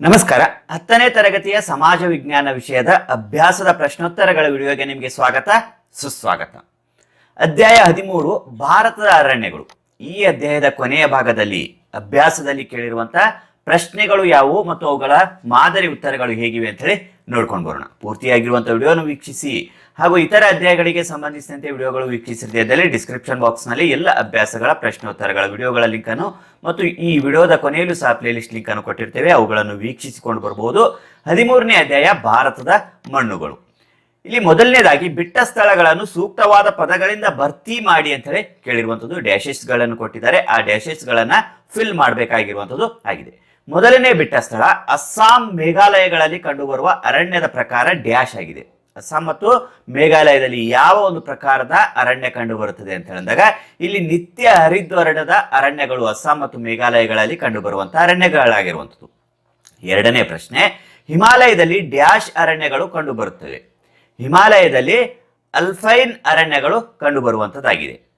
ನಮಸ್ಕಾರ. ಹತ್ತನೇ ತರಗತಿಯ ಸಮಾಜ ವಿಜ್ಞಾನ ವಿಷಯದ ಅಭ್ಯಾಸದ ಪ್ರಶ್ನೋತ್ತರಗಳ ವಿಡಿಯೋಗೆ ನಿಮಗೆ ಸ್ವಾಗತ, ಸುಸ್ವಾಗತ. ಅಧ್ಯಾಯ ಹದಿಮೂರು, ಭಾರತದ ಅರಣ್ಯಗಳು. ಈ ಅಧ್ಯಾಯದ ಕೊನೆಯ ಭಾಗದಲ್ಲಿ ಅಭ್ಯಾಸದಲ್ಲಿ ಕೇಳಿರುವಂತಹ ಪ್ರಶ್ನೆಗಳು ಯಾವುವು ಮತ್ತು ಅವುಗಳ ಮಾದರಿ ಉತ್ತರಗಳು ಹೇಗಿವೆ ಅಂತ ಹೇಳಿ ನೋಡ್ಕೊಂಡು ಬರೋಣ. ಪೂರ್ತಿಯಾಗಿರುವಂಥ ವಿಡಿಯೋನ ವೀಕ್ಷಿಸಿ. ಹಾಗೂ ಇತರ ಅಧ್ಯಾಯಗಳಿಗೆ ಸಂಬಂಧಿಸಿದಂತೆ ವಿಡಿಯೋಗಳು ವೀಕ್ಷಿಸಿದಲ್ಲಿ ಡಿಸ್ಕ್ರಿಪ್ಷನ್ ಬಾಕ್ಸ್ನಲ್ಲಿ ಎಲ್ಲ ಅಭ್ಯಾಸಗಳ, ಪ್ರಶ್ನೋತ್ತರಗಳ, ವಿಡಿಯೋಗಳ ಲಿಂಕನ್ನು ಮತ್ತು ಈ ವಿಡಿಯೋದ ಕೊನೆಯಲ್ಲೂ ಸಹ ಪ್ಲೇಲಿಸ್ಟ್ ಲಿಂಕನ್ನು ಕೊಟ್ಟಿರ್ತೇವೆ. ಅವುಗಳನ್ನು ವೀಕ್ಷಿಸಿಕೊಂಡು ಬರಬಹುದು ಹದಿಮೂರನೇ ಅಧ್ಯಾಯ, ಭಾರತದ ಮಣ್ಣುಗಳು. ಇಲ್ಲಿ ಮೊದಲನೇದಾಗಿ ಬಿಟ್ಟ ಸ್ಥಳಗಳನ್ನು ಸೂಕ್ತವಾದ ಪದಗಳಿಂದ ಭರ್ತಿ ಮಾಡಿ ಅಂತ ಕೇಳಿರುವಂಥದ್ದು. ಕೇಳಿರುವಂತದ್ದು ಡ್ಯಾಶಸ್ಗಳನ್ನು ಕೊಟ್ಟಿದ್ದಾರೆ. ಆ ಡ್ಯಾಶಸ್ ಗಳನ್ನ ಫಿಲ್ ಮಾಡಬೇಕಾಗಿರುವಂತದ್ದು ಆಗಿದೆ. ಮೊದಲನೇ ಬಿಟ್ಟ ಸ್ಥಳ ಅಸ್ಸಾಂ ಮೇಘಾಲಯಗಳಲ್ಲಿ ಕಂಡುಬರುವ ಅರಣ್ಯದ ಪ್ರಕಾರ ಡ್ಯಾಶ್ ಆಗಿದೆ. ಅಸ್ಸಾಂ ಮತ್ತು ಮೇಘಾಲಯದಲ್ಲಿ ಯಾವ ಒಂದು ಪ್ರಕಾರದ ಅರಣ್ಯ ಕಂಡು ಬರುತ್ತದೆ ಅಂತ ಹೇಳಿದಾಗ ಇಲ್ಲಿ ನಿತ್ಯ ಹರಿದ್ವರ್ಣದ ಅರಣ್ಯಗಳು ಅಸ್ಸಾಂ ಮತ್ತು ಮೇಘಾಲಯಗಳಲ್ಲಿ ಕಂಡುಬರುವಂತಹ ಅರಣ್ಯಗಳಾಗಿರುವಂಥದ್ದು. ಎರಡನೇ ಪ್ರಶ್ನೆ, ಹಿಮಾಲಯದಲ್ಲಿ ಡ್ಯಾಶ್ ಅರಣ್ಯಗಳು ಕಂಡುಬರುತ್ತವೆ. ಹಿಮಾಲಯದಲ್ಲಿ ಅಲ್ಫೈನ್ ಅರಣ್ಯಗಳು ಕಂಡು ಬರುವಂತದ್ದಾಗಿದೆ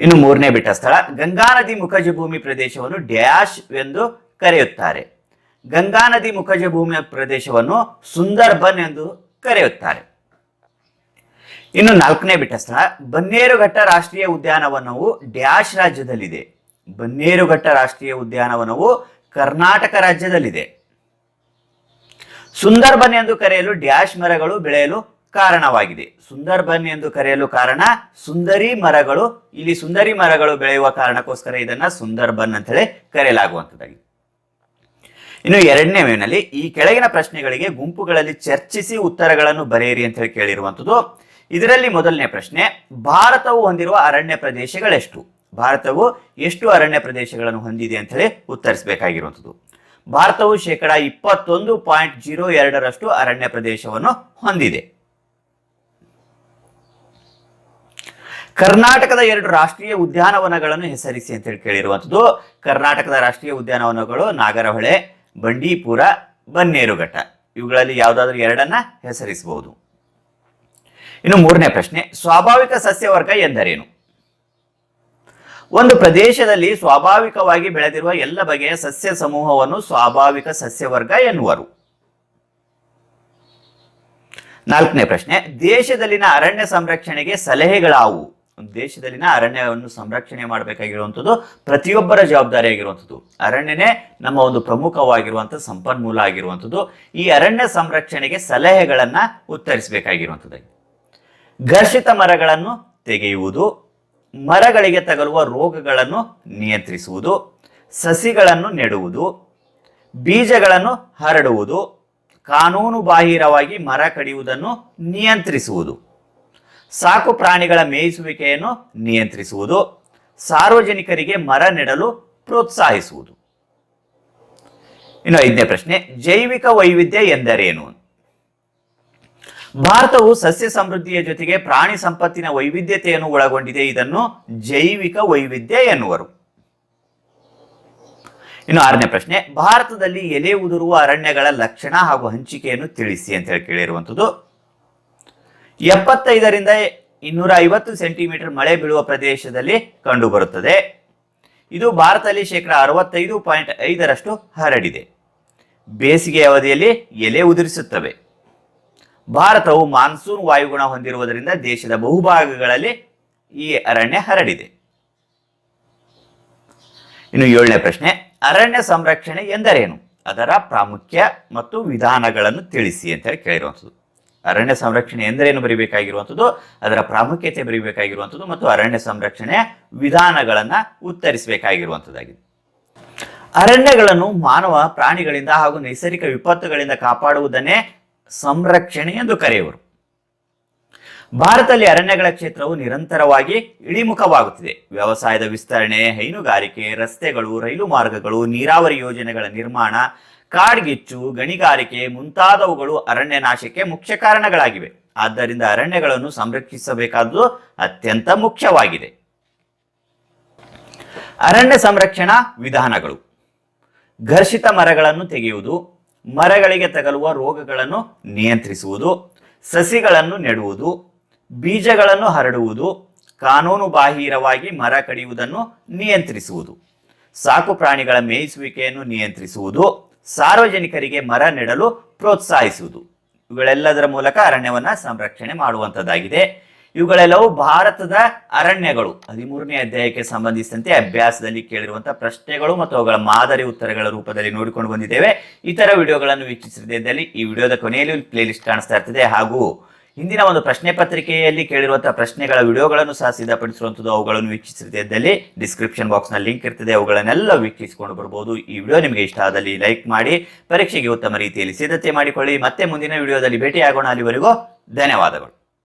ಇನ್ನು ಮೂರನೇ ಬಿಟ್ಟ ಸ್ಥಳ, ಗಂಗಾ ನದಿ ಮುಖಜ ಭೂಮಿ ಪ್ರದೇಶವನ್ನು ಡ್ಯಾಶ್ ಎಂದು ಕರೆಯುತ್ತಾರೆ. ಗಂಗಾ ನದಿ ಮುಖಜ ಭೂಮಿಯ ಪ್ರದೇಶವನ್ನು ಸುಂದರ್ಬನ್ ಎಂದು ಕರೆಯುತ್ತಾರೆ. ಇನ್ನು ನಾಲ್ಕನೇ ಬಿಟ್ಟ ಸ್ಥಳ, ಬನ್ನೇರುಘಟ್ಟ ರಾಷ್ಟ್ರೀಯ ಉದ್ಯಾನವನವು ಡ್ಯಾಶ್ ರಾಜ್ಯದಲ್ಲಿದೆ. ಬನ್ನೇರುಘಟ್ಟ ರಾಷ್ಟ್ರೀಯ ಉದ್ಯಾನವನವು ಕರ್ನಾಟಕ ರಾಜ್ಯದಲ್ಲಿದೆ. ಸುಂದರ್ಬನ್ ಎಂದು ಕರೆಯಲು ಡ್ಯಾಶ್ ಮರಗಳು ಬೆಳೆಯಲು ಕಾರಣವಾಗಿದೆ. ಸುಂದರ್ಬನ್ ಎಂದು ಕರೆಯಲು ಕಾರಣ ಸುಂದರಿ ಮರಗಳು. ಇಲ್ಲಿ ಸುಂದರಿ ಮರಗಳು ಬೆಳೆಯುವ ಕಾರಣಕ್ಕೋಸ್ಕರ ಇದನ್ನ ಸುಂದರ್ಬನ್ ಅಂತ ಹೇಳಿ ಕರೆಯಲಾಗುವಂತದ್ದಾಗಿದೆ ಇನ್ನು ಎರಡನೇ ಮೇನಲ್ಲಿ ಈ ಕೆಳಗಿನ ಪ್ರಶ್ನೆಗಳಿಗೆ ಗುಂಪುಗಳಲ್ಲಿ ಚರ್ಚಿಸಿ ಉತ್ತರಗಳನ್ನು ಬರೆಯಿರಿ ಅಂತ ಹೇಳಿ ಕೇಳಿರುವಂಥದ್ದು. ಇದರಲ್ಲಿ ಮೊದಲನೇ ಪ್ರಶ್ನೆ, ಭಾರತವು ಹೊಂದಿರುವ ಅರಣ್ಯ ಪ್ರದೇಶಗಳೆಷ್ಟು? ಭಾರತವು ಎಷ್ಟು ಅರಣ್ಯ ಪ್ರದೇಶಗಳನ್ನು ಹೊಂದಿದೆ ಅಂತ ಹೇಳಿ ಉತ್ತರಿಸಬೇಕಾಗಿರುವಂಥದ್ದು. ಭಾರತವು ಶೇಕಡ ಇಪ್ಪತ್ತೊಂದು ಪಾಯಿಂಟ್ ಜೀರೋ ಎರಡರಷ್ಟು ಅರಣ್ಯ ಪ್ರದೇಶವನ್ನು ಹೊಂದಿದೆ. ಕರ್ನಾಟಕದ ಎರಡು ರಾಷ್ಟ್ರೀಯ ಉದ್ಯಾನವನಗಳನ್ನು ಹೆಸರಿಸಿ ಅಂತ ಹೇಳಿ ಕೇಳಿರುವಂಥದ್ದು. ಕರ್ನಾಟಕದ ರಾಷ್ಟ್ರೀಯ ಉದ್ಯಾನವನಗಳು ನಾಗರಹೊಳೆ, ಬಂಡೀಪುರ, ಬನ್ನೇರುಘಟ್ಟ. ಇವುಗಳಲ್ಲಿ ಯಾವುದಾದ್ರೂ ಎರಡನ್ನ ಹೆಸರಿಸಬಹುದು ಇನ್ನು ಮೂರನೇ ಪ್ರಶ್ನೆ, ಸ್ವಾಭಾವಿಕ ಸಸ್ಯವರ್ಗ ಎಂದರೇನು? ಒಂದು ಪ್ರದೇಶದಲ್ಲಿ ಸ್ವಾಭಾವಿಕವಾಗಿ ಬೆಳೆದಿರುವ ಎಲ್ಲ ಬಗೆಯ ಸಸ್ಯ ಸಮೂಹವನ್ನು ಸ್ವಾಭಾವಿಕ ಸಸ್ಯವರ್ಗ ಎನ್ನುವರು. ನಾಲ್ಕನೇ ಪ್ರಶ್ನೆ, ದೇಶದಲ್ಲಿನ ಅರಣ್ಯ ಸಂರಕ್ಷಣೆಗೆ ಸಲಹೆಗಳಾವು? ದೇಶದಲ್ಲಿನ ಅರಣ್ಯವನ್ನು ಸಂರಕ್ಷಣೆ ಮಾಡಬೇಕಾಗಿರುವಂಥದ್ದು, ಪ್ರತಿಯೊಬ್ಬರ ಜವಾಬ್ದಾರಿ ಆಗಿರುವಂಥದ್ದು ಅರಣ್ಯನೇ ನಮ್ಮ ಒಂದು ಪ್ರಮುಖವಾಗಿರುವಂಥ ಸಂಪನ್ಮೂಲ ಆಗಿರುವಂಥದ್ದು. ಈ ಅರಣ್ಯ ಸಂರಕ್ಷಣೆಗೆ ಸಲಹೆಗಳನ್ನು ಉತ್ತರಿಸಬೇಕಾಗಿರುವಂಥದ್ದು. ಘರ್ಷಿತ ಮರಗಳನ್ನು ತೆಗೆಯುವುದು, ಮರಗಳಿಗೆ ತಗಲುವ ರೋಗಗಳನ್ನು ನಿಯಂತ್ರಿಸುವುದು, ಸಸಿಗಳನ್ನು ನೆಡುವುದು, ಬೀಜಗಳನ್ನು ಹರಡುವುದು ಕಾನೂನು ಬಾಹಿರವಾಗಿ ಮರ ಕಡಿಯುವುದನ್ನು ನಿಯಂತ್ರಿಸುವುದು. ಸಾಕು ಪ್ರಾಣಿಗಳ ಮೇಯಿಸುವಿಕೆಯನ್ನು ನಿಯಂತ್ರಿಸುವುದು, ಸಾರ್ವಜನಿಕರಿಗೆ ಮರ ನೆಡಲು ಪ್ರೋತ್ಸಾಹಿಸುವುದು. ಇನ್ನು ಐದನೇ ಪ್ರಶ್ನೆ, ಜೈವಿಕ ವೈವಿಧ್ಯ ಎಂದರೇನು? ಭಾರತವು ಸಸ್ಯ ಸಮೃದ್ಧಿಯ ಜೊತೆಗೆ ಪ್ರಾಣಿ ಸಂಪತ್ತಿನ ವೈವಿಧ್ಯತೆಯನ್ನು ಒಳಗೊಂಡಿದೆ. ಇದನ್ನು ಜೈವಿಕ ವೈವಿಧ್ಯ ಎನ್ನುವರು. ಇನ್ನು ಆರನೇ ಪ್ರಶ್ನೆ, ಭಾರತದಲ್ಲಿ ಎಲೆ ಉದುರುವ ಅರಣ್ಯಗಳ ಲಕ್ಷಣ ಹಾಗೂ ಹಂಚಿಕೆಯನ್ನು ತಿಳಿಸಿ ಅಂತ ಹೇಳಿ ಕೇಳಿರುವಂಥದ್ದು. ಎಪ್ಪತ್ತೈದರಿಂದ ಇನ್ನೂರ ಐವತ್ತು ಸೆಂಟಿಮೀಟರ್ ಮಳೆ ಬೀಳುವ ಪ್ರದೇಶದಲ್ಲಿ ಕಂಡುಬರುತ್ತದೆ. ಇದು ಭಾರತದಲ್ಲಿ ಶೇಕಡ ಅರವತ್ತೈದು ಪಾಯಿಂಟ್ ಐದರಷ್ಟು ಹರಡಿದೆ. ಬೇಸಿಗೆ ಅವಧಿಯಲ್ಲಿ ಎಲೆ ಉದುರಿಸುತ್ತವೆ. ಭಾರತವು ಮಾನ್ಸೂನ್ ವಾಯುಗುಣ ಹೊಂದಿರುವುದರಿಂದ ದೇಶದ ಬಹುಭಾಗಗಳಲ್ಲಿ ಈ ಅರಣ್ಯ ಹರಡಿದೆ. ಇನ್ನು ಏಳನೇ ಪ್ರಶ್ನೆ, ಅರಣ್ಯ ಸಂರಕ್ಷಣೆ ಎಂದರೇನು? ಅದರ ಪ್ರಾಮುಖ್ಯ ಮತ್ತು ವಿಧಾನಗಳನ್ನು ತಿಳಿಸಿ ಅಂತ ಹೇಳಿ ಕೇಳಿರುವಂಥದ್ದು. ಅರಣ್ಯ ಸಂರಕ್ಷಣೆ ಎಂದರೇನು ಬರೀಬೇಕಾಗಿರುವಂಥದ್ದು? ಅದರ ಪ್ರಾಮುಖ್ಯತೆ ಬರೀಬೇಕಾಗಿರುವಂಥದ್ದು ಮತ್ತು ಅರಣ್ಯ ಸಂರಕ್ಷಣೆ ವಿಧಾನಗಳನ್ನು ಉತ್ತರಿಸಬೇಕಾಗಿರುವಂಥದ್ದಾಗಿದೆ. ಅರಣ್ಯಗಳನ್ನು ಮಾನವ ಪ್ರಾಣಿಗಳಿಂದ ಹಾಗೂ ನೈಸರ್ಗಿಕ ವಿಪತ್ತುಗಳಿಂದ ಕಾಪಾಡುವುದನ್ನೇ ಸಂರಕ್ಷಣೆ ಎಂದು ಕರೆಯುವರು. ಭಾರತದಲ್ಲಿ ಅರಣ್ಯಗಳ ಕ್ಷೇತ್ರವು ನಿರಂತರವಾಗಿ ಇಳಿಮುಖವಾಗುತ್ತಿದೆ. ವ್ಯವಸಾಯದ ವಿಸ್ತರಣೆ, ಹೈನುಗಾರಿಕೆ, ರಸ್ತೆಗಳು, ರೈಲು ಮಾರ್ಗಗಳು, ನೀರಾವರಿ ಯೋಜನೆಗಳ ನಿರ್ಮಾಣ ಕಾಡ್ಗಿಚ್ಚು, ಗಣಿಗಾರಿಕೆ ಮುಂತಾದವುಗಳು ಅರಣ್ಯ ನಾಶಕ್ಕೆ ಮುಖ್ಯ ಕಾರಣಗಳಾಗಿವೆ. ಆದ್ದರಿಂದ ಅರಣ್ಯಗಳನ್ನು ಸಂರಕ್ಷಿಸಬೇಕಾದುದು ಅತ್ಯಂತ ಮುಖ್ಯವಾಗಿದೆ. ಅರಣ್ಯ ಸಂರಕ್ಷಣಾ ವಿಧಾನಗಳು. ಘರ್ಷಿತ ಮರಗಳನ್ನು ತೆಗೆಯುವುದು, ಮರಗಳಿಗೆ ತಗಲುವ ರೋಗಗಳನ್ನು ನಿಯಂತ್ರಿಸುವುದು, ಸಸಿಗಳನ್ನು ನೆಡುವುದು, ಬೀಜಗಳನ್ನು ಹರಡುವುದು, ಕಾನೂನು ಬಾಹಿರವಾಗಿ ಮರ ಕಡಿಯುವುದನ್ನು ನಿಯಂತ್ರಿಸುವುದು, ಸಾಕು ಪ್ರಾಣಿಗಳ ಮೇಯಿಸುವಿಕೆಯನ್ನು ನಿಯಂತ್ರಿಸುವುದು ಸಾರ್ವಜನಿಕರಿಗೆ ಮರ ನೆಡಲು ಪ್ರೋತ್ಸಾಹಿಸುವುದು. ಇವುಗಳೆಲ್ಲದರ ಮೂಲಕ ಅರಣ್ಯವನ್ನ ಸಂರಕ್ಷಣೆ ಮಾಡುವಂತದ್ದಾಗಿದೆ. ಇವುಗಳೆಲ್ಲವೂ ಭಾರತದ ಅರಣ್ಯಗಳು. ಹದಿಮೂರನೇ ಅಧ್ಯಾಯಕ್ಕೆ ಸಂಬಂಧಿಸಿದಂತೆ ಅಭ್ಯಾಸದಲ್ಲಿ ಕೇಳಿರುವಂತಹ ಪ್ರಶ್ನೆಗಳು ಮತ್ತು ಅವುಗಳ ಮಾದರಿ ಉತ್ತರಗಳ ರೂಪದಲ್ಲಿ ನೋಡಿಕೊಂಡು ಬಂದಿದ್ದೇವೆ. ಇತರ ವಿಡಿಯೋಗಳನ್ನು ವೀಕ್ಷಿಸಿದ್ದಲ್ಲಿ ಈ ವಿಡಿಯೋದ ಕೊನೆಯಲ್ಲಿ ಪ್ಲೇಲಿಸ್ಟ್ ಕಾಣಿಸ್ತಾ ಇರ್ತದೆ. ಹಾಗೂ ಹಿಂದಿನ ಒಂದು ಪ್ರಶ್ನೆ ಪತ್ರಿಕೆಯಲ್ಲಿ ಕೇಳಿರುವಂತಹ ಪ್ರಶ್ನೆಗಳ ವಿಡಿಯೋಗಳನ್ನು ಸಹ ಸಿದ್ಧಪಡಿಸಿರುವಂಥದ್ದು ಅವುಗಳನ್ನು ವೀಕ್ಷಿಸಿದ್ದಲ್ಲಿ ಡಿಸ್ಕ್ರಿಪ್ಷನ್ ಬಾಕ್ಸ್ನ ಲಿಂಕ್ ಇರ್ತದೆ. ಅವುಗಳನ್ನೆಲ್ಲ ವೀಕ್ಷಿಸಿಕೊಂಡು ಬರಬಹುದು ಈ ವಿಡಿಯೋ ನಿಮಗೆ ಇಷ್ಟ ಆದಲ್ಲಿ ಲೈಕ್ ಮಾಡಿ, ಪರೀಕ್ಷೆಗೆ ಉತ್ತಮ ರೀತಿಯಲ್ಲಿ ಸಿದ್ಧತೆ ಮಾಡಿಕೊಳ್ಳಿ. ಮತ್ತೆ ಮುಂದಿನ ವಿಡಿಯೋದಲ್ಲಿ ಭೇಟಿಯಾಗೋಣ. ಅಲ್ಲಿವರೆಗೂ ಧನ್ಯವಾದಗಳು.